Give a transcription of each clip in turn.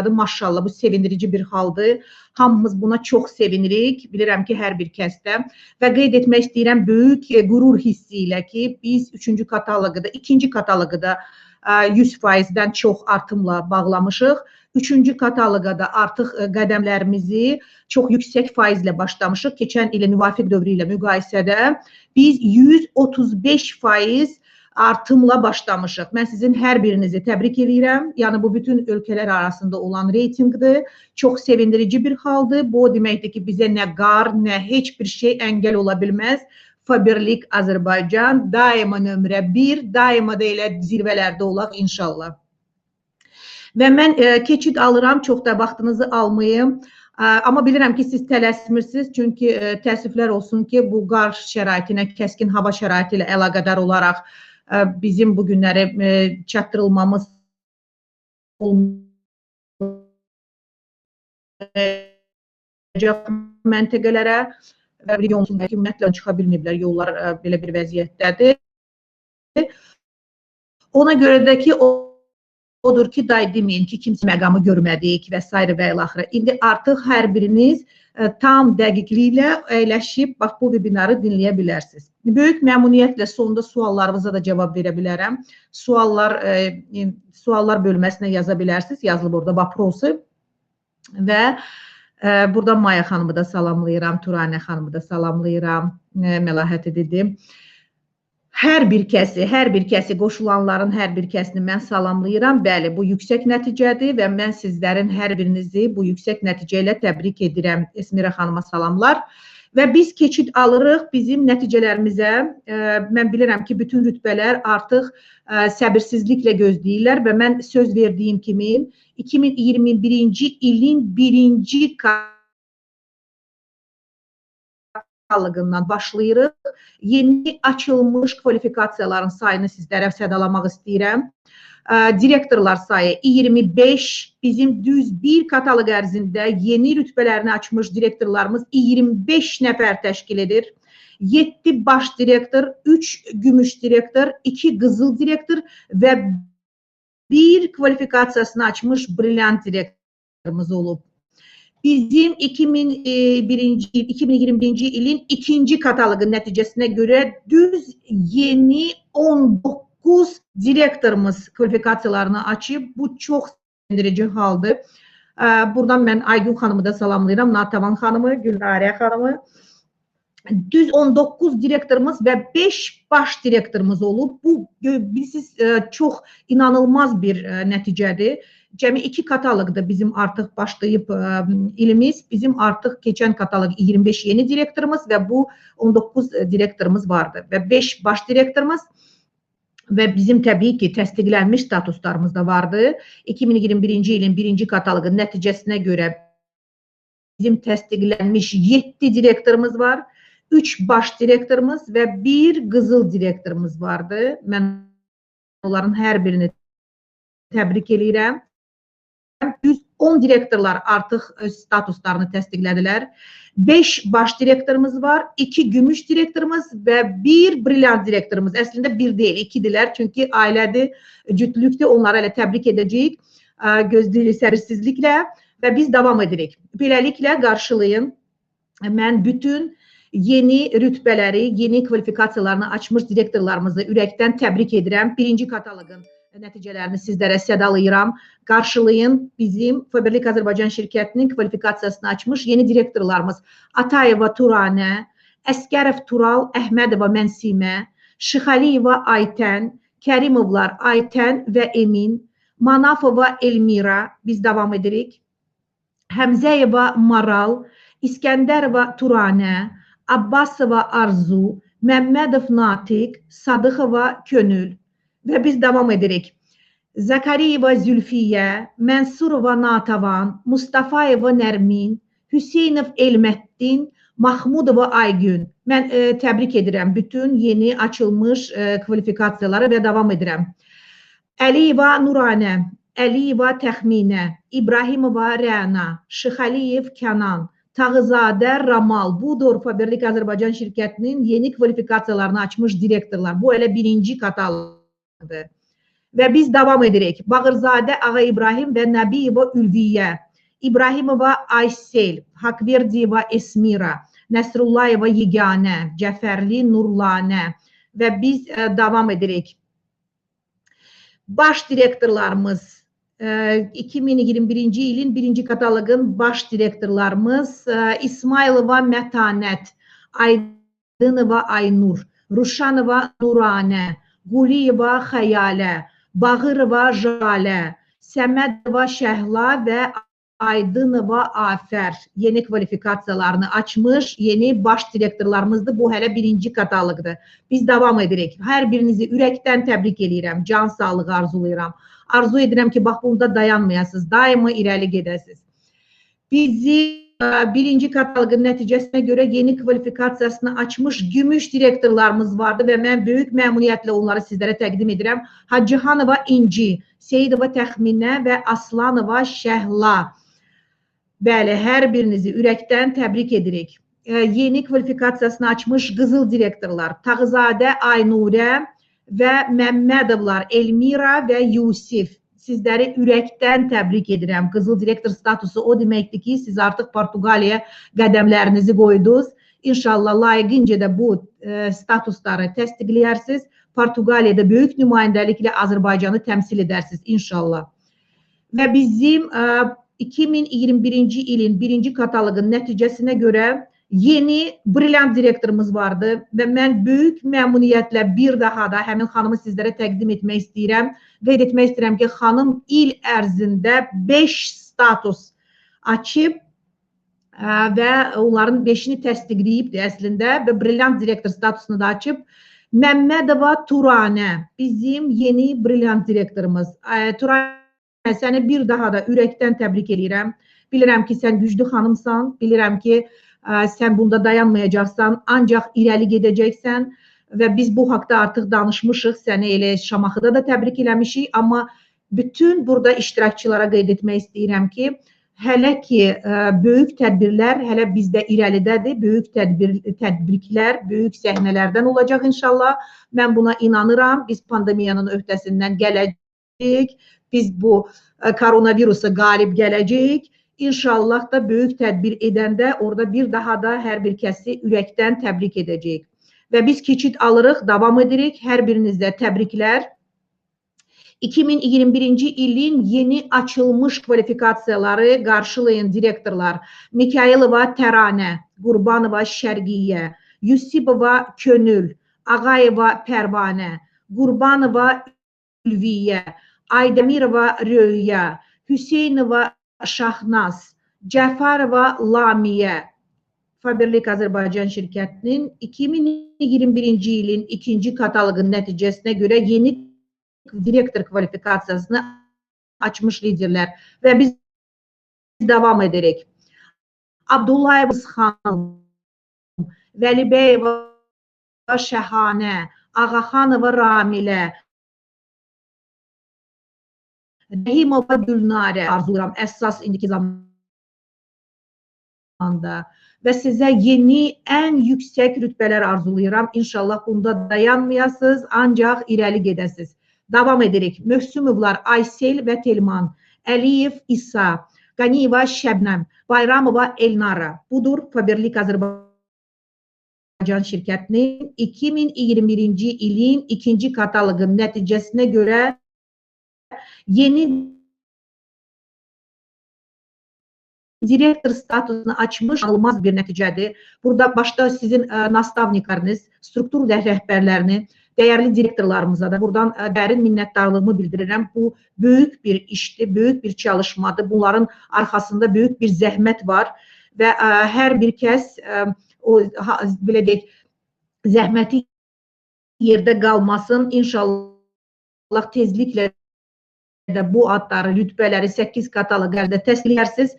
Maşallah bu sevindirici bir haldır. Hamımız buna çox sevinirik. Bilirəm ki, hər bir kəsdə və qeyd etmək istəyirəm böyük e, qürur hissi ilə ki, biz 3-cü kataloqda, 2-ci kataloqda 100%-dən çox artımla bağlamışıq. Üçüncü kataloqa da artıq e, qədəmlərimizi çox yüksək faizlə başlamışıq. Keçən ilin müvafiq dövrü ilə müqayisədə biz 135 faiz artımla başlamışıq. Mən sizin hər birinizi təbrik edirəm. Yəni bu bütün ölkələr arasında olan reytinqdir. Çox sevindirici bir haldır. Bu deməkdir ki, bizə nə qar, nə heç bir şey əngəl ola bilməz. Faberlik Azərbaycan daima nömrə 1, daima da elə zirvələrdə olaq inşallah. Və mən e, keçid alıram, çox da vaxtınızı almayım. E, amma bilirəm ki, siz tələsmirsiniz, çünki e, təəssüflər olsun ki, bu qar şəraitinə, kəskin hava şəraiti ilə əlaqədar olaraq bizim bu günləri çatdırılmamız məntəqələrə və region ümumiyyətlə çıxa bilməyiblər, yollar belə bir vəziyyətdədir. Ona görə də ki, o odur ki, day deməyin ki, kimsə məqamı görmədik və s. və ilaxırı. İndi artıq hər biriniz ə, tam dəqiqliklə əyləşib bax bu vebinarı dinləyə bilərsiniz. Böyük məmnuniyyətlə sonda suallarınıza da cavab verə bilərəm. Suallar ə, suallar bölməsinə yaza bilərsiniz. Yazılıb orada vaprosu və ə, burada Maya xanımı da salamlayıram, Turanə xanımı da salamlayıram. Ə, Məlahət dedim. Hər bir kəsi, hər bir kəsi qoşulanların hər bir kəsini mən salamlayıram. Bəli, bu yüksək nəticədir və mən sizlərin hər birinizi bu yüksək nəticə ilə təbrik edirəm. Esmira xanıma salamlar. Və biz keçid alırıq bizim nəticələrimizə. Mən bilirəm ki, bütün rütbələr artıq səbirsizliklə gözləyirlər və mən söz verdiyim kimi 2021-ci ilin birinci Sağlığından başlayırıq. Yeni açılmış kvalifikasiyaların sayını sizlərə sədalamaq istəyirəm. Direktorlar sayı 25, bizim düz bir kataloq ərzində yeni rütbələrini açmış direktorlarımız 25 nəfər təşkil edir. 7 baş direktor, 3 gümüş direktor, 2 qızıl direktor və bir kvalifikasiyasını açmış brilliant direktorumuz olub. Bizim 2001-ci il, 2021-ci ilin ikinci kataloqun nəticəsinə görə düz yeni 19 direktorumuz kvalifikasiyalarını açıb. Bu çox sevindirici haldır. Buradan mən Aygün xanımı da salamlayıram, Natavan xanımı, Gülnariyə xanımı. Düz 19 direktorumuz və 5 baş direktorumuz olub. Bu bilirsiniz çox inanılmaz bir nəticədir cəmi iki kataloqda bizim artıq başlayıb ə, ilimiz. Bizim artıq keçən kataloq 25 yeni direktorumuz və bu 19 direktorumuz vardı və 5 baş direktorumuz və bizim təbii ki, təsdiqlənmiş statuslarımız da vardı. 2021-ci ilin birinci kataloqun nəticəsinə görə bizim təsdiqlənmiş 7 direktorumuz var, 3 baş direktorumuz və 1 qızıl direktorumuz vardı. Mən onların hər birini təbrik eləyirəm. Düz 10 direktorlar artıq öz statuslarını təsdiqlədilər. 5 baş direktorumuz var, 2 gümüş direktorumuz və 1 brilliant direktorumuz. Əslində 1 deyil, 2-dilər. Çünki ailədir, cütlükdür. Onları elə təbrik edəcəyik. Gözləyirik səbirsizliklə və biz davam edirik. Beləliklə qarşılayın. Mən bütün yeni rütbələri, yeni kvalifikasiyalarını açmış direktorlarımızı ürəkdən təbrik edirəm. Birinci kataloqun nəticələrini sizlərə sədalayıram. Qarşılayın bizim Faberlik Azərbaycan şirkətinin kvalifikasiyasını açmış yeni direktorlarımız Atayeva Turanə, Əskərov Tural, Əhmədova Mənsimə, Şıxaliyeva Aytən, Kərimovlar Aytən və Emin, Manafova Elmira, biz davam edirik. Həmzəyeva Maral, İskəndərova Turanə, Abbasova Arzu, Məmmədov Natiq, Sadıxova Könül, və biz davam edirik. Zakariyeva Zülfiyə, Mənsurova Natavan, Mustafayeva Nərmin, Hüseynov Elməddin, Mahmudova Aygün. Mən e, təbrik edirəm bütün yeni açılmış e, kvalifikasiyaları və davam edirəm. Əliyeva Nuranə, Əliyeva Təxminə, İbrahimova Rəna, Şıxəliyev Kənan, Tağızadə Ramal, budur Faberlik Azərbaycan şirkətinin yeni kvalifikasiyalarını açmış direktorlar. Bu elə birinci katalog vardı. Və biz davam edirik. Bağırzadə Ağa İbrahim və Nəbiyeva Ülviyə, İbrahimova Aysel, Haqverdiyeva Esmira, Nəsrullayeva Yeganə, Cəfərli Nurlanə və biz ə, davam edirik. Baş direktorlarımız 2021-ci ilin birinci kataloqun baş direktorlarımız İsmailova Mətanət, Aydınova Aynur, Ruşanova Nuranə, Quliyeva Xəyalə, Bağırova Jalə, Səmədova Şəhla və Aydınova Afər yeni kvalifikasiyalarını açmış, yeni baş direktorlarımızdır. Bu hələ birinci kataloqdur. Biz davam edirik. Hər birinizi ürəkdən təbrik edirəm. Can sağlığı arzulayıram. Arzu edirəm ki, bax burada dayanmayasınız, daima irəli gedəsiniz. Bizi birinci kataloqun nəticəsinə görə yeni kvalifikasiyasını açmış gümüş direktorlarımız vardı və mən böyük məmnuniyyətlə onları sizlərə təqdim edirəm. Hacıhanova İnci, Seyidova Təxminə və Aslanova Şəhla. Bəli, hər birinizi ürəkdən təbrik edirik. Yeni kvalifikasiyasını açmış qızıl direktorlar Tağızadə Aynurə, və Məmmədovlar Elmira və Yusif. Sizləri ürəkdən təbrik edirəm. Qızıl direktor statusu o deməkdir ki, siz artıq Portuqaliyaya qədəmlərinizi qoydunuz. İnşallah layiqincə də bu e, statusları təsdiqləyərsiniz. Portuqaliyada böyük nümayəndəliklə Azərbaycanı təmsil edərsiniz inşallah. Və bizim e, 2021-ci ilin birinci kataloqun nəticəsinə görə yeni brilliant direktorumuz vardı və mən böyük məmnuniyyətlə bir daha da həmin xanımı sizlərə təqdim etmək istəyirəm. Qeyd etmək istəyirəm ki, xanım il ərzində 5 status açıb ə, və onların 5-ini təsdiqləyibdi əslində və brilliant direktor statusunu da açıb. Məmmədova Turanə bizim yeni brilliant direktorumuz. Ə, Turanə səni bir daha da ürəkdən təbrik edirəm. Bilirəm ki, sən güclü xanımsan. Bilirəm ki, sən bunda dayanmayacaqsan, ancaq irəli gedəcəksən və biz bu haqda artıq danışmışıq, səni elə Şamaxıda da təbrik eləmişik, amma bütün burada iştirakçılara qeyd etmək istəyirəm ki, hələ ki ə, böyük tədbirlər hələ bizdə irəlidədir. Böyük tədbir tədbirlər, böyük səhnələrdən olacaq inşallah. Mən buna inanıram. Biz pandemiyanın öhdəsindən gələcəyik. Biz bu ə, koronavirusa qalib gələcəyik İnşallah da böyük tədbir edəndə orada bir daha da hər bir kəsi ürəkdən təbrik edəcəyik. Və biz keçid alırıq, davam edirik. Hər birinizdə təbriklər. 2021-ci ilin yeni açılmış kvalifikasiyaları qarşılayan direktorlar Mikailova Təranə, Qurbanova Şərqiyyə, Yusibova Könül, Ağayeva Pərvanə, Qurbanova Ülviyyə, Aydemirova Röya, Hüseynova Şahnaz, Cəfərova Lamiyə Faberlik Azərbaycan şirkətinin 2021-ci ilin ikinci kataloqun nəticəsinə görə yeni direktor kvalifikasiyasını açmış liderlər və biz davam edərək. Abdullayev xanım, Vəlibəyeva Şəhanə, Ağaxanova Ramilə, Rəhimova Gülnarə arzulayıram əsas indiki zamanda və sizə yeni ən yüksək rütbələr arzulayıram. İnşallah bunda dayanmayasınız, ancaq irəli gedəsiniz. Davam edirik. Möhsümovlar Aysel və Telman, Əliyev İsa, Qaniyeva Şəbnəm, Bayramova Elnara. Budur Faberlik Azərbaycan şirkətinin 2021-ci ilin ikinci kataloqun nəticəsinə görə yeni direktor statusunu açmış almaz bir nəticədir. Burada başda sizin ə, e, nastavnikləriniz, struktur rəhbərlərini, dəyərli direktorlarımıza da buradan ə, e, dərin minnətdarlığımı bildirirəm. Bu böyük bir işdir, böyük bir çalışmadır. Bunların arxasında böyük bir zəhmət var və ə, e, hər bir kəs ə, o ha, belə deyək zəhməti yerdə qalmasın. İnşallah tezliklə də bu adları, rütbələri 8 katalog əldə təsdiqlərsiniz.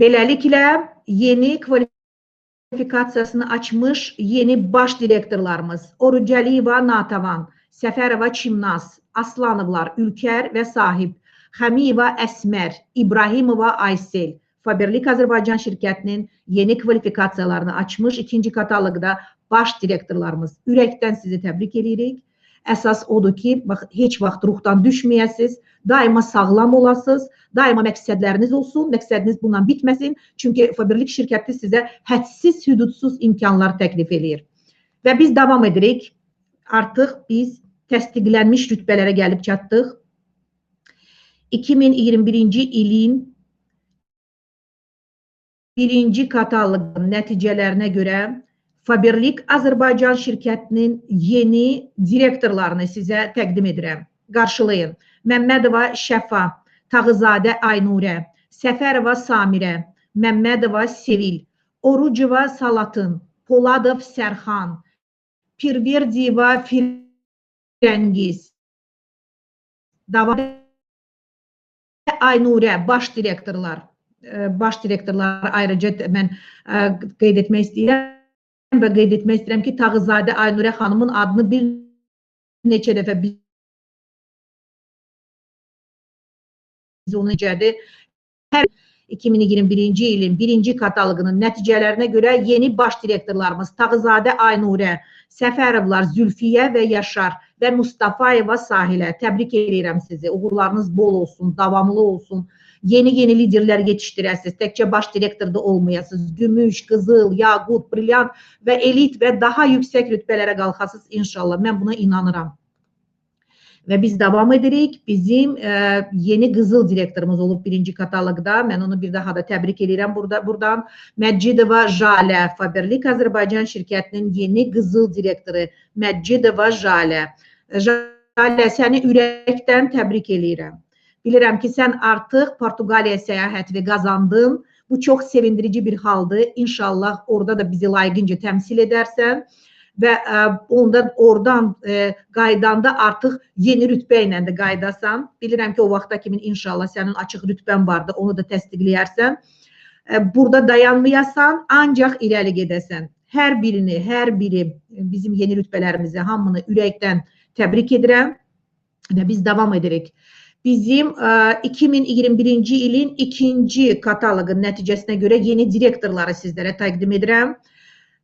Beləliklə, yeni kvalifikasiyasını açmış yeni baş direktorlarımız Orucəliyeva Natavan, Səfərova Çimnaz, Aslanovlar Ülkər və Sahib, Xəmiyeva Əsmər, İbrahimova Aysel, Faberlik Azərbaycan şirkətinin yeni kvalifikasiyalarını açmış ikinci kataloqda baş direktorlarımız ürəkdən sizi təbrik edirik. Əsas odur ki, bax heç vaxt ruhdan düşməyəsiz, daima sağlam olasınız, daima məqsədləriniz olsun, məqsədiniz bundan bitməsin. Çünki Faberlik şirkəti sizə hədsiz, hüdudsuz imkanlar təklif eləyir. Və biz davam edirik. Artıq biz təsdiqlənmiş rütbələrə gəlib çatdıq. 2021-ci ilin birinci kataloqun nəticələrinə görə Faberlik Azərbaycan şirkətinin yeni direktorlarını sizə təqdim edirəm. Qarşılayın. Məmmədova Şəfa, Tağızadə Aynurə, Səfərova Samirə, Məmmədova Sevil, Orucova Salatın, Poladov Sərxan, Pirverdiyeva Firəngiz, Davadə Aynurə, baş direktorlar, baş direktorlar ayrıca mən qeyd etmək istəyirəm və qeyd etmək istəyirəm ki, Tağızadə Aynurə xanımın adını bir neçə dəfə biz onu necədir? Hər 2021-ci ilin birinci kataloqunun nəticələrinə görə yeni baş direktorlarımız Tağızadə Aynurə, Səfərovlar Zülfiyə və Yaşar və Mustafayeva Sahilə. Təbrik edirəm sizi. Uğurlarınız bol olsun, davamlı olsun yeni-yeni liderlər yetişdirəsiniz. Təkcə baş direktorda olmayasınız. Gümüş, qızıl, yaqut, brilyant və elit və daha yüksək rütbələrə qalxasınız inşallah. Mən buna inanıram. Və biz davam edirik. Bizim e, yeni qızıl direktorumuz olub birinci kataloqda. Mən onu bir daha da təbrik edirəm burada buradan. Məccidova Jalə, Faberlik Azərbaycan şirkətinin yeni qızıl direktoru Məccidova Jalə. Jalə səni ürəkdən təbrik eləyirəm. Bilirəm ki, sən artıq Portuqaliya səyahətini qazandın. Bu çox sevindirici bir haldır. İnşallah orada da bizi layiqincə təmsil edərsən və ə, e, onda oradan ə, e, qaydanda artıq yeni rütbə ilə də qaydasan. Bilirəm ki, o vaxta kimi inşallah sənin açıq rütbən vardı, onu da təsdiqləyərsən. Ə, e, burada dayanmayasan, ancaq irəli gedəsən. Hər birini, hər biri bizim yeni rütbələrimizi hamını ürəkdən təbrik edirəm və biz davam edirik bizim ə, e, 2021-ci ilin ikinci kataloqun nəticəsinə görə yeni direktorları sizlərə təqdim edirəm.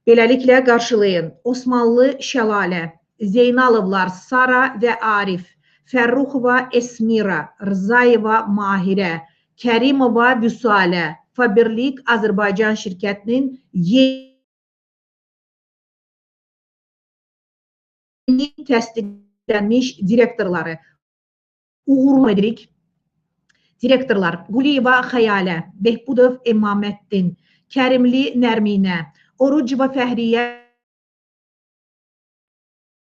Beləliklə qarşılayın. Osmanlı Şəlalə, Zeynalovlar Sara və Arif, Fərruxova Esmira, Rzayeva Mahirə, Kərimova Vüsalə, Faberlik Azərbaycan şirkətinin yeni təsdiqlənmiş direktorları uğurlu edirik. Direktorlar Quliyeva Xəyalə, Behbudov Emaməddin, Kərimli Nərminə, Orucova Fəhriyə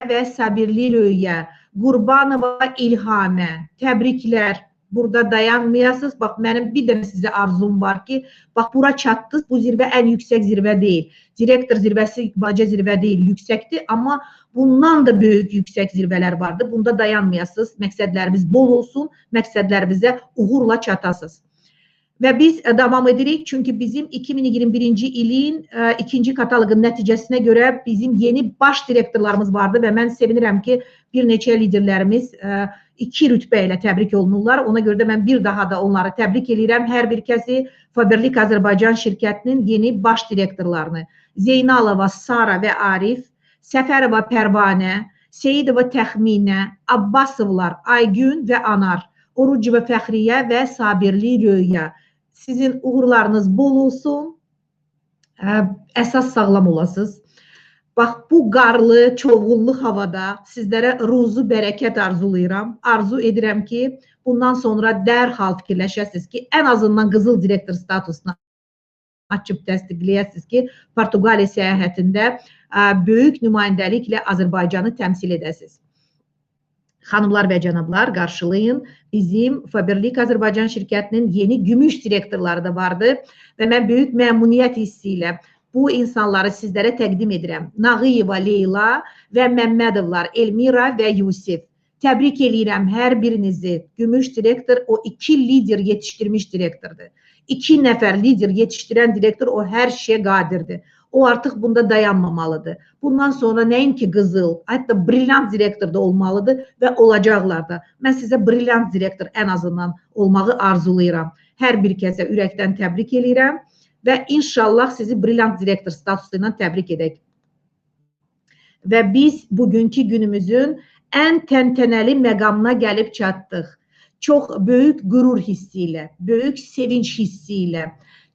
və Sabirli Röyə, Qurbanova İlhamə. Təbriklər. Burada dayanmayasınız. Bax mənim bir dənə sizə arzum var ki, bax bura çatdınız. Bu zirvə ən yüksək zirvə deyil. Direktor zirvəsi balaca zirvə deyil, yüksəkdir, amma Bundan da böyük yüksək zirvələr vardır. Bunda dayanmayasınız. Məqsədlərimiz bol olsun, məqsədlərimizə uğurla çatasınız. Və biz e, davam edirik çünki bizim 2021-ci ilin ə, e, ikinci kataloqun nəticəsinə görə bizim yeni baş direktorlarımız vardı və mən sevinirəm ki, bir neçə liderlərimiz ə, e, iki rütbə ilə təbrik olunurlar. Ona görə də mən bir daha da onları təbrik edirəm. Hər bir kəsi Faberlik Azərbaycan şirkətinin yeni baş direktorlarını Zeynalova Sara və Arif Səfərova Pərvanə, Seyidova Təxminə, Abbasovlar Aygün və Anar, Orucova Fəxriyə və Sabirli Röya. Sizin uğurlarınız bol olsun. Əsas sağlam olasınız. Bax bu qarlı, çovğunlu havada sizlərə ruzu bərəkət arzulayıram. Arzu edirəm ki, bundan sonra dərhal fikirləşəsiniz ki, ən azından qızıl direktor statusuna açıb təsdiqləyəsiniz ki, Portuqaliya səyahətində böyük nümayəndəliklə Azərbaycanı təmsil edəsiniz. Xanımlar və cənablar, qarşılayın. Bizim Faberlik Azərbaycan şirkətinin yeni gümüş direktorları da vardı və mən böyük məmnuniyyət hissi ilə bu insanları sizlərə təqdim edirəm. Nağıyeva Leyla və Məmmədovlar Elmira və Yusif. Təbrik eləyirəm hər birinizi. Gümüş direktor o iki lider yetişdirmiş direktordur. İki nəfər lider yetişdirən direktor o hər şeyə qadirdir. O artıq bunda dayanmamalıdır. Bundan sonra nəinki qızıl, hətta brilyant direktor da olmalıdır və olacaqlar da. Mən sizə brilyant direktor ən azından olmağı arzulayıram. Hər bir kəsə ürəkdən təbrik eləyirəm və inşallah sizi brilyant direktor statusu ilə təbrik edək. və biz bugünkü günümüzün ən təntənəli məqamına gəlib çatdıq. Çox böyük qürur hissi ilə, böyük sevinç hissi ilə,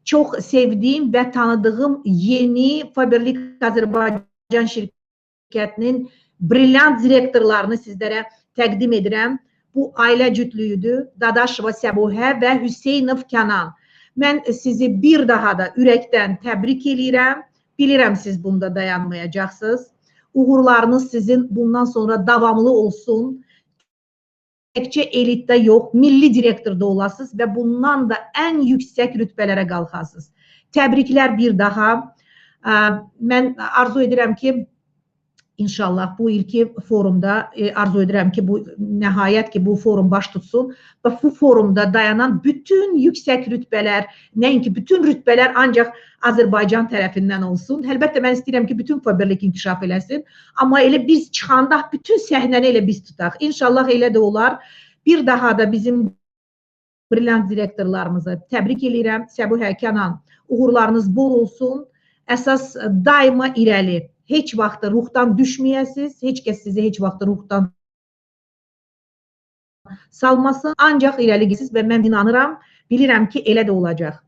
çox sevdiyim və tanıdığım yeni Faberlik Azərbaycan şirkətinin brilliant direktorlarını sizlərə təqdim edirəm. Bu ailə cütlüyüdür. Dadaşova Səbuhə və Hüseynov Kənan. Mən sizi bir daha da ürəkdən təbrik eləyirəm. Bilirəm siz bunda dayanmayacaqsınız. Uğurlarınız sizin bundan sonra davamlı olsun. Təkcə elitdə yox, milli direktorda olasınız və bundan da ən yüksək rütbələrə qalxasınız. Təbriklər bir daha. Mən arzu edirəm ki, İnşallah bu ilki forumda e, arzu edirəm ki, bu nəhayət ki, bu forum baş tutsun və bu forumda dayanan bütün yüksək rütbələr, nəinki bütün rütbələr ancaq Azərbaycan tərəfindən olsun. Əlbəttə mən istəyirəm ki, bütün faberlik inkişaf eləsin, amma elə biz çıxanda bütün səhnəni elə biz tutaq. İnşallah elə də olar. Bir daha da bizim brilliant direktorlarımızı təbrik eləyirəm. Səbuhə Kənan, uğurlarınız bol olsun. Əsas daima irəli heç vaxt ruhdan düşməyəsiz, heç kəs sizi heç vaxt ruhdan salmasın, ancaq irəli gitsiniz və mən inanıram, bilirəm ki, elə də olacaq.